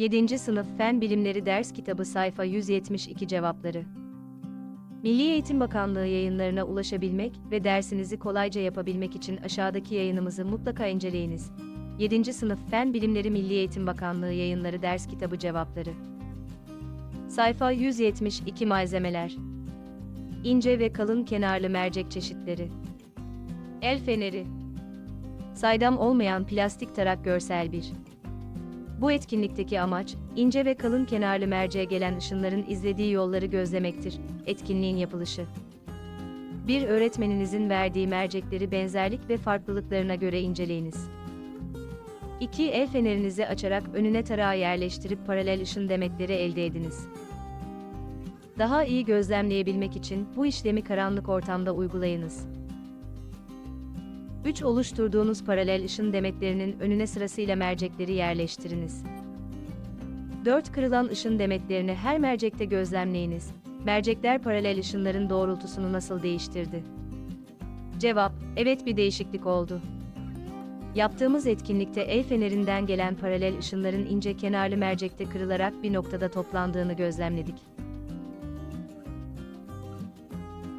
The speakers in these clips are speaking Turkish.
7. Sınıf Fen Bilimleri Ders Kitabı Sayfa 172 Cevapları Milli Eğitim Bakanlığı yayınlarına ulaşabilmek ve dersinizi kolayca yapabilmek için aşağıdaki yayınımızı mutlaka inceleyiniz. 7. Sınıf Fen Bilimleri Milli Eğitim Bakanlığı Yayınları Ders Kitabı Cevapları Sayfa 172 Malzemeler İnce ve kalın kenarlı mercek çeşitleri El feneri Saydam olmayan plastik tarak görsel bir bu etkinlikteki amaç, ince ve kalın kenarlı merceğe gelen ışınların izlediği yolları gözlemektir. Etkinliğin yapılışı. Bir öğretmeninizin verdiği mercekleri benzerlik ve farklılıklarına göre inceleyiniz. 2. El fenerinizi açarak önüne tarağı yerleştirip paralel ışın demetleri elde ediniz. Daha iyi gözlemleyebilmek için bu işlemi karanlık ortamda uygulayınız. 3. Oluşturduğunuz paralel ışın demetlerinin önüne sırasıyla mercekleri yerleştiriniz. 4. Kırılan ışın demetlerini her mercekte gözlemleyiniz. Mercekler paralel ışınların doğrultusunu nasıl değiştirdi? Cevap: Evet bir değişiklik oldu. Yaptığımız etkinlikte el fenerinden gelen paralel ışınların ince kenarlı mercekte kırılarak bir noktada toplandığını gözlemledik.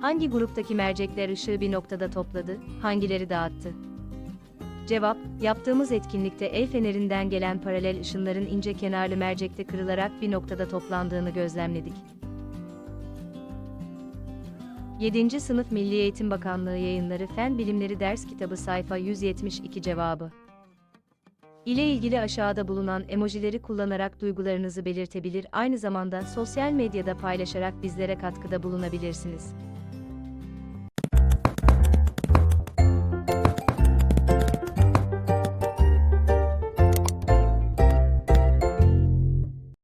Hangi gruptaki mercekler ışığı bir noktada topladı, hangileri dağıttı? Cevap, yaptığımız etkinlikte el fenerinden gelen paralel ışınların ince kenarlı mercekte kırılarak bir noktada toplandığını gözlemledik. 7. Sınıf Milli Eğitim Bakanlığı Yayınları Fen Bilimleri Ders Kitabı Sayfa 172 Cevabı ile ilgili aşağıda bulunan emojileri kullanarak duygularınızı belirtebilir, aynı zamanda sosyal medyada paylaşarak bizlere katkıda bulunabilirsiniz.